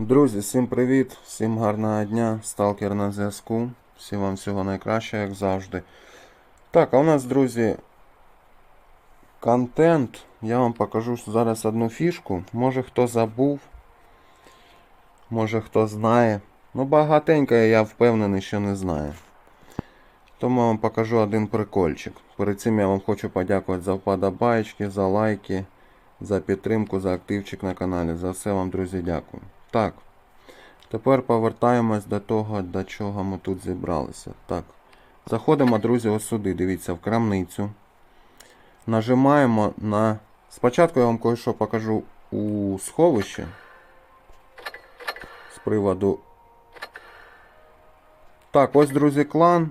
Друзі, всім привіт, всім гарного дня, сталкер на зв'язку. Всім вам всього найкращого, як завжди. Так, а у нас, друзі, контент. Я вам покажу зараз одну фішку. Може хто забув, може хто знає. Ну, багатенько я впевнений, що не знає. Тому я вам покажу один прикольчик. Перед цим я вам хочу подякувати за вподобайки, за лайки, за підтримку, за активчик на каналі. За все вам, друзі, дякую. Так. Тепер повертаємось до того, до чого ми тут зібралися. Так. Заходимо, друзі, ось сюди. Дивіться, в крамницю. Нажимаємо на. Спочатку я вам кое-що покажу у сховищі. З приводу. Так, ось, друзі, клан.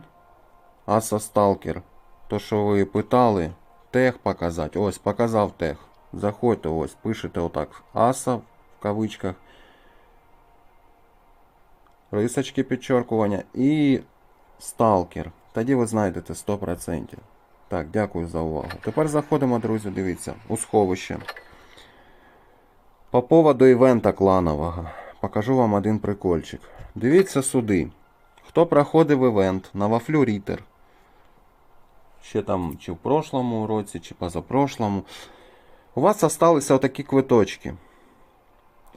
Аса Сталкер. То, що ви питали, тех показати. Ось, показав тех. Заходьте, ось, пишете отак. Аса в кавичках. Рисочки підчеркування і сталкер. Тоді ви знайдете 100%. Так, дякую за увагу. Тепер заходимо, друзі, дивіться, у сховище. По поводу івента кланового. Покажу вам один прикольчик. Дивіться сюди. Хто проходив івент на вафлю Рітер. Ще там чи в прошлому році, чи позапрошлому. У вас залишилися отакі квиточки.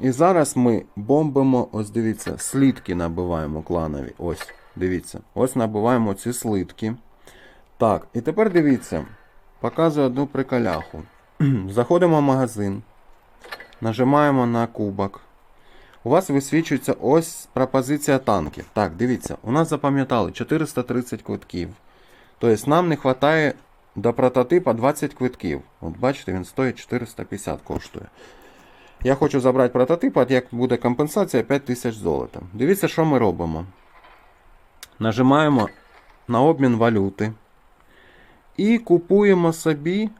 І зараз ми бомбимо, ось дивіться, слитки набиваємо кланові. Ось, дивіться. Ось набиваємо ці слитки. Так, і тепер дивіться. Показую одну приколяху. Заходимо в магазин. Нажимаємо на кубок. У вас висвічується ось пропозиція танків. Так, дивіться, у нас запам'ятали 430 квитків. Тобто нам не вистачає до прототипа 20 квитків. От бачите, він стоїть 450 коштує. Я хочу забрати прототип, а як буде компенсація 5000 золота. Дивіться, що ми робимо. Нажимаємо на обмін валюти. І купуємо собі.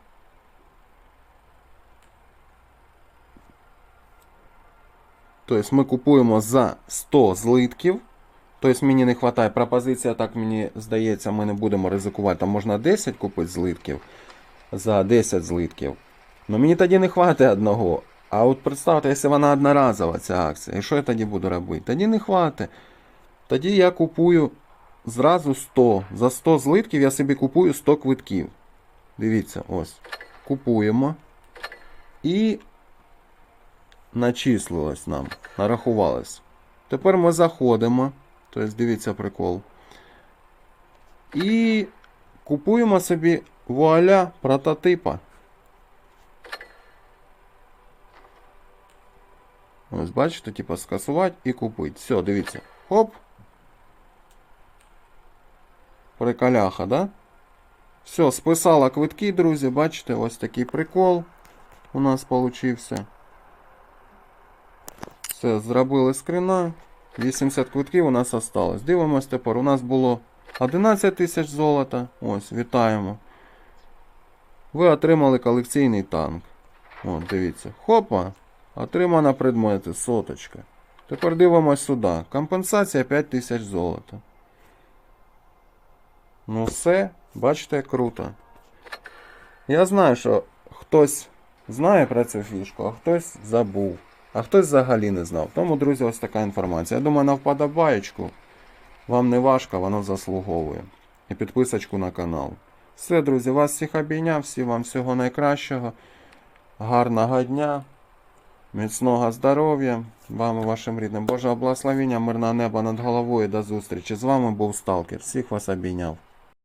Тобто ми купуємо за 100 злитків. Тобто мені не вистачає пропозиція, так мені здається, ми не будемо ризикувати. Там можна 10 купити злитків за 10 злитків. Ну мені тоді не вистачає одного. А от представте, якщо вона одноразова, ця акція, і що я тоді буду робити? Тоді не хватить. Тоді я купую зразу 100. За 100 злитків я собі купую 100 квитків. Дивіться, ось. Купуємо. І начислилось нам. Нарахувалось. Тепер ми заходимо. Тобто, дивіться прикол. І купуємо собі вуаля прототипа. Ось, бачите, типа скасувати і купити. Все, дивіться. Хоп. Приколяха, да? Все, списала квитки, друзі. Бачите, ось такий прикол у нас получився. Все, зробили скрина. 80 квитків у нас осталось. Дивимось тепер. У нас було 11 тисяч золота. Ось, вітаємо. Ви отримали колекційний танк. От, дивіться. Хопа. Отримано предмети, соточка. Тепер дивимось сюди. Компенсація 5 тисяч золота. Ну все, бачите, круто. Я знаю, що хтось знає про цю фішку, а хтось забув. А хтось взагалі не знав. Тому, друзі, ось така інформація. Я думаю, на вподобаєчку вам не важко, воно заслуговує. І підписочку на канал. Все, друзі, вас всіх обійняв, всім вам всього найкращого. Гарного дня. Міцного здоров'я вам і вашим рідним. Божого благословення, мирного неба над головою. До зустрічі. З вами був Сталкер. Всіх вас обійняв.